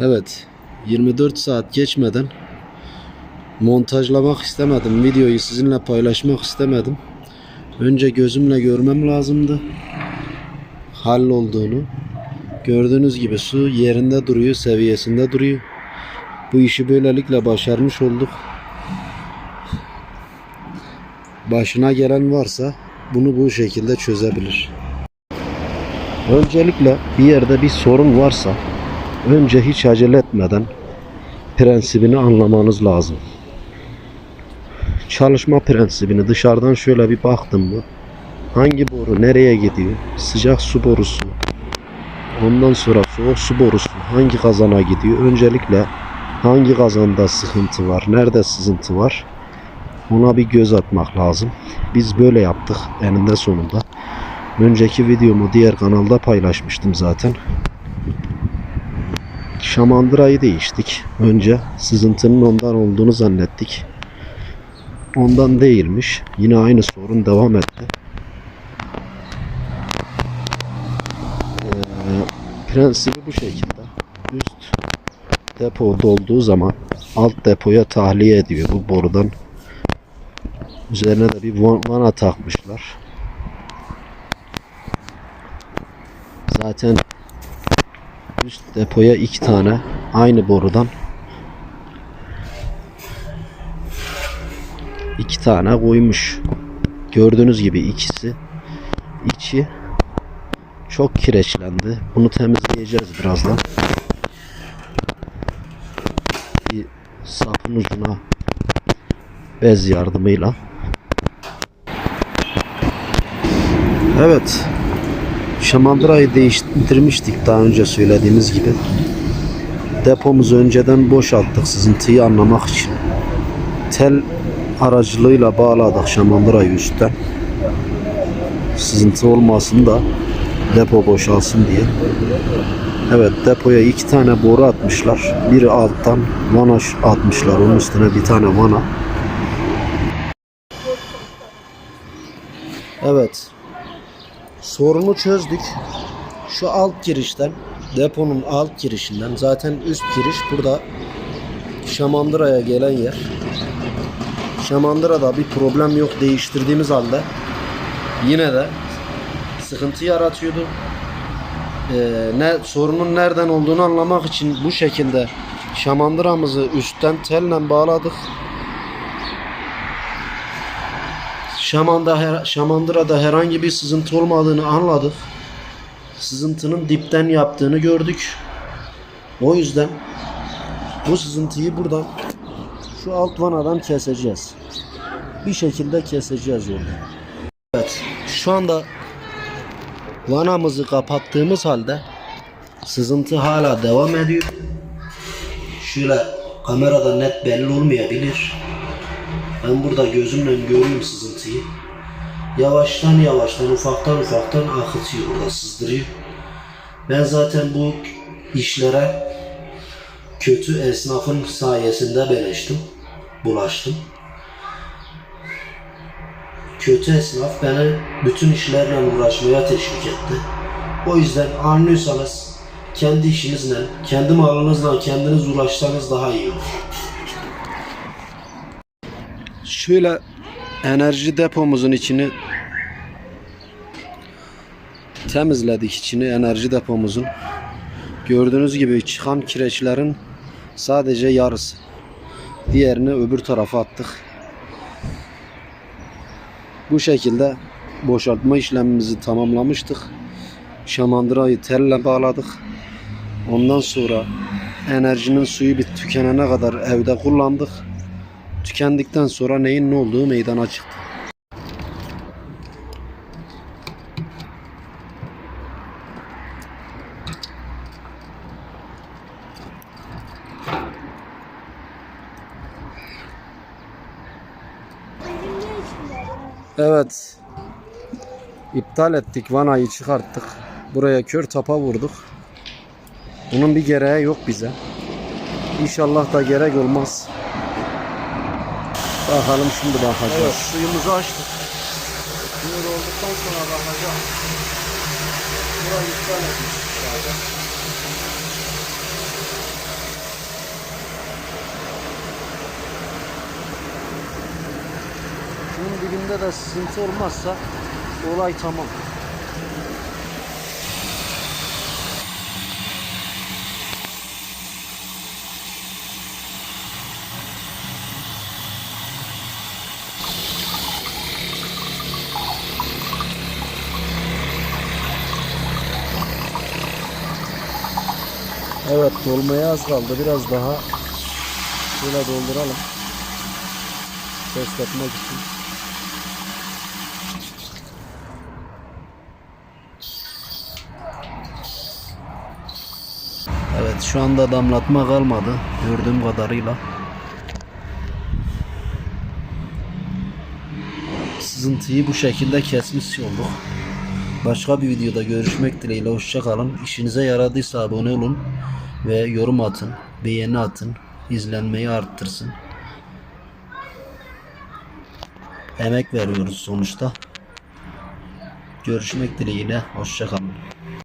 Evet. 24 saat geçmeden montajlamak istemedim. Videoyu sizinle paylaşmak istemedim. Önce gözümle görmem lazımdı. Hallolduğunu. Gördüğünüz gibi su yerinde duruyor, seviyesinde duruyor. Bu işi böylelikle başarmış olduk. Başına gelen varsa bunu bu şekilde çözebilir. Öncelikle bir yerde bir sorun varsa önce hiç acele etmeden prensibini anlamanız lazım. Çalışma prensibini dışarıdan şöyle bir baktım mı? Hangi boru nereye gidiyor? Sıcak su borusu. Ondan sonra soğuk su borusu hangi kazana gidiyor? Öncelikle hangi kazanda sıkıntı var? Nerede sızıntı var? Ona bir göz atmak lazım. Biz böyle yaptık eninde sonunda. Önceki videomu diğer kanalda paylaşmıştım zaten. Şamandırayı değiştik. Önce sızıntının ondan olduğunu zannettik. Ondan değilmiş. Yine aynı sorun devam etti. Ee, prensibi bu şekilde. Üst depo dolduğu zaman alt depoya tahliye ediyor bu borudan. Üzerine de bir van- vana takmışlar. Zaten üst depoya iki tane aynı borudan iki tane koymuş. Gördüğünüz gibi ikisi içi çok kireçlendi. Bunu temizleyeceğiz birazdan. Bir sapın ucuna bez yardımıyla. Evet. Şamandırayı değiştirmiştik daha önce söylediğimiz gibi. Depomuzu önceden boşalttık sızıntıyı anlamak için. Tel aracılığıyla bağladık şamandırayı üstten. Sızıntı olmasın da depo boşalsın diye. Evet depoya iki tane boru atmışlar. Biri alttan vana atmışlar. Onun üstüne bir tane vana. Evet. Sorunu çözdük. Şu alt girişten deponun alt girişinden zaten üst giriş burada Şamandıra'ya gelen yer. Şamandıra'da bir problem yok değiştirdiğimiz halde yine de sıkıntı yaratıyordu. Ee, ne sorunun nereden olduğunu anlamak için bu şekilde şamandıramızı üstten telle bağladık. Şamanda, her- Şamandıra'da herhangi bir sızıntı olmadığını anladık. Sızıntının dipten yaptığını gördük. O yüzden bu sızıntıyı buradan şu alt vanadan keseceğiz. Bir şekilde keseceğiz onu. Evet. Şu anda vanamızı kapattığımız halde sızıntı hala devam ediyor. Şöyle kamerada net belli olmayabilir. Ben burada gözümle görüyorum sızıntıyı. Yavaştan yavaştan ufaktan ufaktan akıtıyor burada sızdırıyor. Ben zaten bu işlere kötü esnafın sayesinde beleştim. Bulaştım. Kötü esnaf beni bütün işlerle uğraşmaya teşvik etti. O yüzden anlıyorsanız kendi işinizle, kendi malınızla kendiniz uğraşsanız daha iyi olur. Şöyle enerji depomuzun içini temizledik içini enerji depomuzun. Gördüğünüz gibi çıkan kireçlerin sadece yarısı. Diğerini öbür tarafa attık. Bu şekilde boşaltma işlemimizi tamamlamıştık. Şamandırayı telle bağladık. Ondan sonra enerjinin suyu bir tükenene kadar evde kullandık. Tükendikten sonra neyin ne olduğu meydana çıktı. Evet. İptal ettik. Vanayı çıkarttık. Buraya kör tapa vurduk. Bunun bir gereği yok bize. İnşallah da gerek olmaz. Bakalım şimdi bakacağız. Evet, suyumuzu açtık. Sinir olduktan sonra bakacağız. Burayı iptal etmiş. Şunun dibinde de sıkıntı olmazsa olay tamam. Evet dolmaya az kaldı. Biraz daha şöyle dolduralım. Test etmek için. Evet şu anda damlatma kalmadı gördüğüm kadarıyla. Sızıntıyı bu şekilde kesmiş olduk. Başka bir videoda görüşmek dileğiyle hoşça kalın. İşinize yaradıysa abone olun ve yorum atın, beğeni atın, izlenmeyi arttırsın. Emek veriyoruz sonuçta. Görüşmek dileğiyle hoşça kalın.